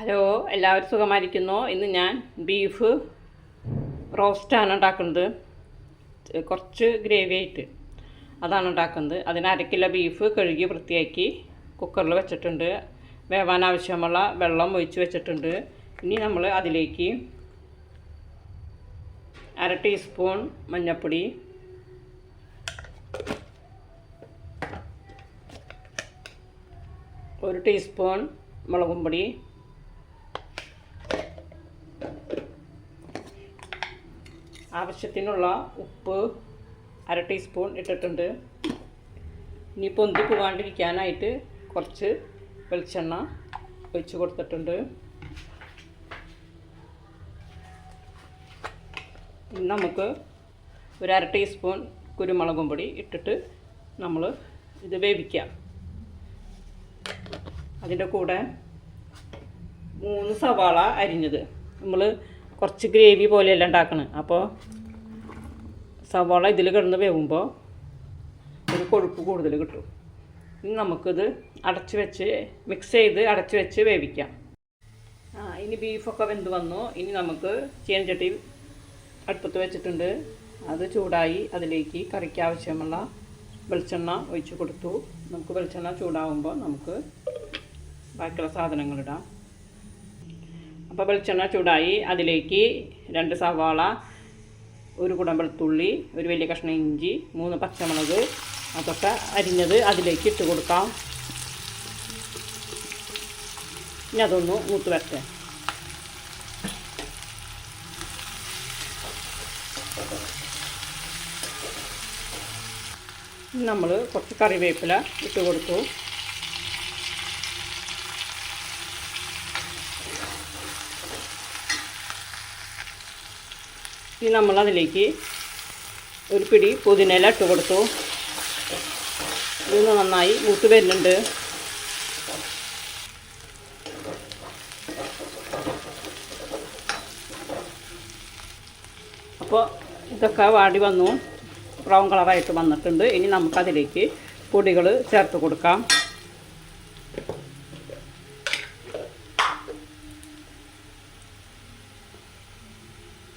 Hello എല്ലാവരും സുഖമായിരിക്കുന്നു? ഇന്ന് ഞാൻ ബീഫ് റോസ്റ്റാണ് ഉണ്ടാക്കുന്നത്. കുറച്ച് ഗ്രേവി ആയിട്ട് അതാണ് ഉണ്ടാക്കുന്നത്. അതിന് അരക്കില്ല കിലോ ബീഫ് കഴുകി വൃത്തിയാക്കി കുക്കറിൽ വെച്ചിട്ടുണ്ട്. വേവാൻ ആവശ്യമുള്ള വെള്ളം ഒഴിച്ച് വെച്ചിട്ടുണ്ട്. ഇനി നമ്മൾ അതിലേക്ക് അര ടീസ്പൂൺ മഞ്ഞൾപ്പൊടി ഒരു ടീസ്പൂൺ മുളകും പൊടി ആവശ്യത്തിനുള്ള ഉപ്പ് അര ടീസ്പൂൺ ഇട്ടിട്ടുണ്ട്. ഇനി പൊന്തി പോകാണ്ടിരിക്കാനായിട്ട് കുറച്ച് വെളിച്ചെണ്ണ ഒഴിച്ച് കൊടുത്തിട്ടുണ്ട്. ഇനി നമുക്ക് ഒരു അര ടീസ്പൂൺ കുരുമുളകും പൊടി ഇട്ടിട്ട് നമ്മൾ ഇത് വേവിക്കാം. അതിന്റെ കൂടെ മൂന്ന് സവാള അരിഞ്ഞത്. നമ്മൾ കുറച്ച് ഗ്രേവി പോലെയല്ല ഉണ്ടാക്കണം. അപ്പോൾ സവാള ഇതിൽ കിടന്ന് വേവുമ്പോൾ ഒരു കൊഴുപ്പ് കൂടുതൽ കിട്ടും. ഇനി നമുക്കിത് അടച്ച് വെച്ച് മിക്സ് ചെയ്ത് അടച്ച് വെച്ച് വേവിക്കാം. ആ ഇനി ബീഫൊക്കെ വെന്ത് വന്നു. ഇനി നമുക്ക് ചീനച്ചട്ടി അടുപ്പത്ത് വെച്ചിട്ടുണ്ട്. അത് ചൂടായി അതിലേക്ക് കറിക്ക് ആവശ്യമുള്ള വെളിച്ചെണ്ണ ഒഴിച്ച് കൊടുത്തു. നമുക്ക് വെളിച്ചെണ്ണ ചൂടാവുമ്പോൾ നമുക്ക് ബാക്കിയുള്ള സാധനങ്ങളിടാം അപ്പോൾ വെളിച്ചെണ്ണ ചൂടായി. അതിലേക്ക് രണ്ട് സവാള ഒരു കുടം വെളുത്തുള്ളി ഒരു വലിയ കഷ്ണം ഇഞ്ചി മൂന്ന് പച്ചമുളക് അതൊക്കെ അരിഞ്ഞത് അതിലേക്ക് ഇട്ട് കൊടുക്കാം. ഇനി അതൊന്ന് മൂത്ത് വരട്ടെ. നമ്മൾ കുറച്ച് കറിവേപ്പില ഇട്ട് കൊടുത്തു. ഇനി നമ്മൾ അതിലേക്ക് ഒരു പിടി പുതിനയില ഇട്ട് കൊടുത്തു. ഇതൊന്ന് നന്നായി മൂത്ത് വരുന്നുണ്ട്. അപ്പോൾ ഇതൊക്കെ വാടി വന്നു. ബ്രൗൺ കളറായിട്ട് വന്നിട്ടുണ്ട്. ഇനി നമുക്കതിലേക്ക് പൊടികൾ ചേർത്ത് കൊടുക്കാം.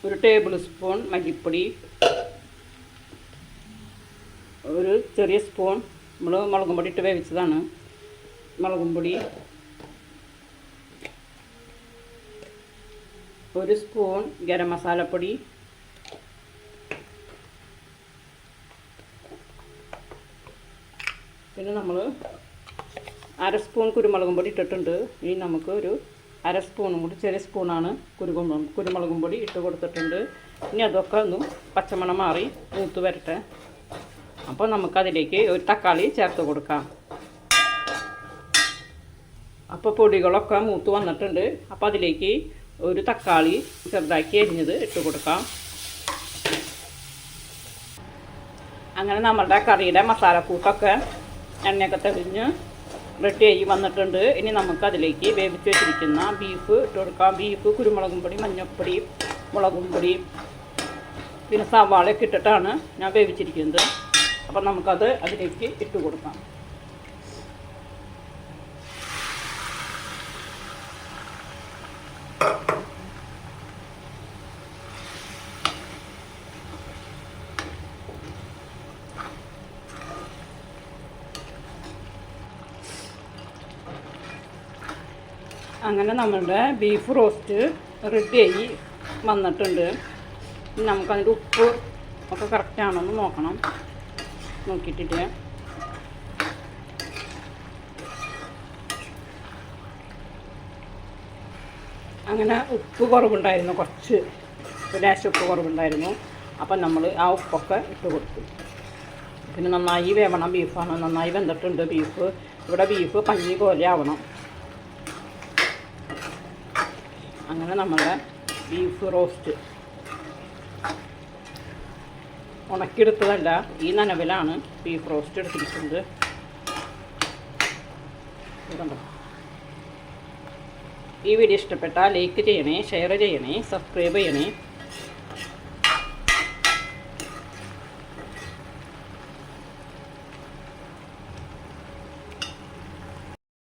ഒരു ടേബിൾ സ്പൂൺ മല്ലിപ്പൊടി ഒരു ചെറിയ സ്പൂൺ നമ്മൾ മുളകും പൊടി ഇട്ട് വേവിച്ചതാണ്. മുളകും പൊടി ഒരു സ്പൂൺ ഗരം മസാലപ്പൊടി പിന്നെ നമ്മൾ അര സ്പൂൺ കുരുമുളകും പൊടി ഇട്ടിട്ടുണ്ട്. ഇനി നമുക്ക് ഒരു അര സ്പൂണും കൂടി ചെറിയ സ്പൂണാണ് കുരുകുമ്പം കുരുമുളകും പൊടി ഇട്ട് കൊടുത്തിട്ടുണ്ട്. ഇനി അതൊക്കെ ഒന്ന് പച്ചമണം മാറി മൂത്ത് വരട്ടെ. അപ്പോൾ നമുക്കതിലേക്ക് ഒരു തക്കാളി ചേർത്ത് കൊടുക്കാം. അപ്പോൾ പൊടികളൊക്കെ മൂത്ത് വന്നിട്ടുണ്ട്. അപ്പോൾ അതിലേക്ക് ഒരു തക്കാളി ചെറുതാക്കി അരിഞ്ഞത് ഇട്ട് കൊടുക്കാം. അങ്ങനെ നമ്മുടെ കറിയുടെ മസാലക്കൂട്ടൊക്കെ എണ്ണയൊക്കെ തെളിഞ്ഞ് റെഡി ആയി വന്നിട്ടുണ്ട്. ഇനി നമുക്ക് അതിലേക്ക് വേവിച്ച് വെച്ചിരിക്കുന്ന ബീഫ് ഇട്ട് കൊടുക്കാം. ബീഫ് കുരുമുളകും പൊടി മഞ്ഞൾപ്പൊടി മുളകും പൊടി പിന്നെ സവാളയൊക്കെ ഇട്ടിട്ടാണ് ഞാൻ വേവിച്ചിരിക്കുന്നത്. അപ്പം നമുക്കത് അതിലേക്ക് ഇട്ട് കൊടുക്കാം. അങ്ങനെ നമ്മളുടെ ബീഫ് റോസ്റ്റ് റെഡിയായി വന്നിട്ടുണ്ട്. നമുക്കതിന്റെ ഉപ്പ് ഒക്കെ കറക്റ്റാണോ എന്ന് നോക്കണം. നോക്കിയിട്ടിട്ട് അങ്ങനെ ഉപ്പ് കുറവുണ്ടായിരുന്നു കുറച്ച്. ലേശം ഉപ്പ് കുറവുണ്ടായിരുന്നു. അപ്പം നമ്മൾ ആ ഉപ്പൊക്കെ ഇട്ട് കൊടുത്തു. പിന്നെ നന്നായി വേവണം ബീഫാണ് നന്നായി വെന്തിട്ടുണ്ട് ബീഫ് ഇവിടെ ബീഫ് പഞ്ഞി പോലെ ആവണം. അങ്ങനെ നമ്മുടെ ബീഫ് റോസ്റ്റ് ഉണക്കിയെടുത്തതല്ല ഈ നനവിലാണ് ബീഫ് റോസ്റ്റ് എടുത്തിരിക്കുന്നത്. ഈ വീഡിയോ ഇഷ്ടപ്പെട്ടാൽ ലൈക്ക് ചെയ്യണേ ഷെയർ ചെയ്യണേ സബ്സ്ക്രൈബ് ചെയ്യണേ.